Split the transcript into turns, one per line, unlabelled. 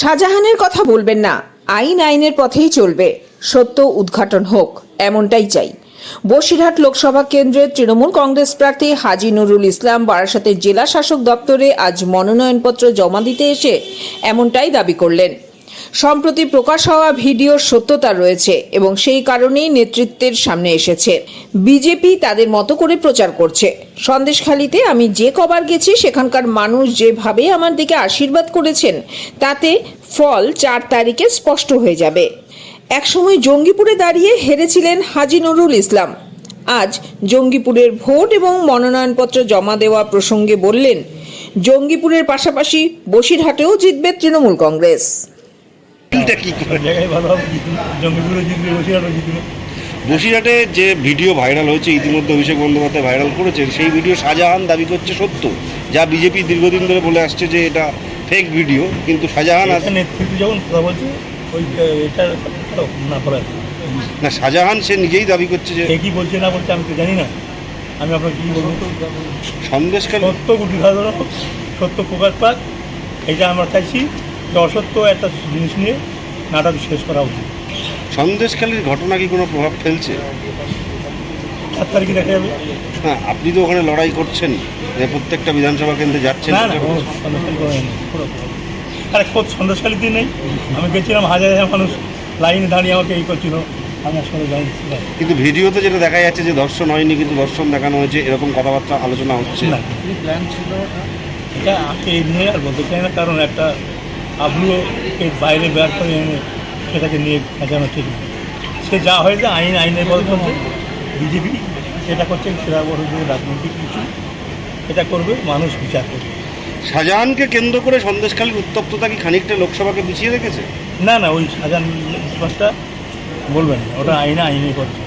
শাহজাহানের কথা বলবেন না। আইন আইনের পথেই চলবে। সত্য উদ্ঘাটন হোক, এমনটাই চাই। বসিরহাট লোকসভা কেন্দ্রের তৃণমূল কংগ্রেস প্রার্থী হাজি নুরুল ইসলাম বারাসাতের জেলা শাসক দপ্তরে আজ মনোনয়নপত্র জমা দিতে এসে এমনটাই দাবি করলেন। সম্প্রতি প্রকাশ হওয়া ভিডিওর সত্যতা রয়েছে এবং সেই কারণেই নেতৃত্বের সামনে এসেছে। বিজেপি তাদের মতো করে প্রচার করছে। সন্দেশখালিতে আমি যে কবার গেছি, সেখানকার মানুষ যেভাবে আমার দিকে আশীর্বাদ করেছেন, তাতে ফল চার তারিখে স্পষ্ট হয়ে যাবে। একসময় জঙ্গিপুরে দাঁড়িয়ে হেরেছিলেন হাজি নুরুল ইসলাম। আজ জঙ্গিপুরের ভোট এবং মনোনয়নপত্র জমা দেওয়া প্রসঙ্গে বললেন, জঙ্গিপুরের পাশাপাশি বসিরহাটেও জিতবে তৃণমূল কংগ্রেস।
মিলটা কি? করে
জায়গায় ভালো হবে জঙ্গিপুরে জিতবে বসিরহাটও জিতবে।
বসিরহাটে যে ভিডিও ভাইরাল হয়েছে ইতিমধ্যে অভিষেক বন্দ্যোপাধ্যায় ভাইরাল করেছেন সেই ভিডিও শাহজাহান দাবি করছে সত্য যা বিজেপি দীর্ঘদিন ধরে বলে আসছে যে এটা ফেক ভিডিও কিন্তু শাহজাহান
নেতৃত্ব যখন কথা বলছে ওই এটা না করা
না শাহজাহান সে নিজেই দাবি করছে যে
কে কি বলছে না বলছে আমি তো জানি না। আমি আপনাকে কী বলব?
সন্দেশকাল
সত্য গুটি ধরো সত্য প্রকাশ পাক এটা আমরা চাইছি। যে অসত্য একটা জিনিস নিয়ে নাটক শেষ করা উচিত।
সন্দেশকালীর ঘটনা কি কোনো প্রভাব ফেলছে?
চার তারিখে দেখা যাবে।
না আপনি তো ওখানে লড়াই করছেন যে প্রত্যেকটা বিধানসভা কেন্দ্রে যাচ্ছেন
না না কোনো সন্দেশখালী করে নেই আরে খোঁজ নেই। আমি গেছিলাম হাজার হাজার মানুষ লাইনে দাঁড়িয়ে আমাকে এই করছিল। আমি আসলে না।
কিন্তু ভিডিওতে যেটা দেখা যাচ্ছে যে দর্শন হয়নি কিন্তু দর্শন দেখানো হয়েছে এরকম কথাবার্তা আলোচনা হচ্ছে।
না। এটা আজকে এই নিয়ে আর বলতে চাই না কারণ একটা আবলুকে বাইরে বের করে এনে সেটাকে নিয়ে খেঁচানো ঠিক না। সে যা হয়েছে আইন আইনের পথে চলছে বিজেপি সেটা করছে সেটা বড় যে রাজনৈতিক কিছু এটা করবে মানুষ বিচার করবে।
শাহজাহানকে কেন্দ্র করে সন্দেশকালীর উত্তপ্ততা কি খানিকটা লোকসভাকে পিছিয়ে রেখেছে?
না না ওই শাহজাহান ব্যাপারটা বলবেন না। ওটা আইনে পথে চলবে।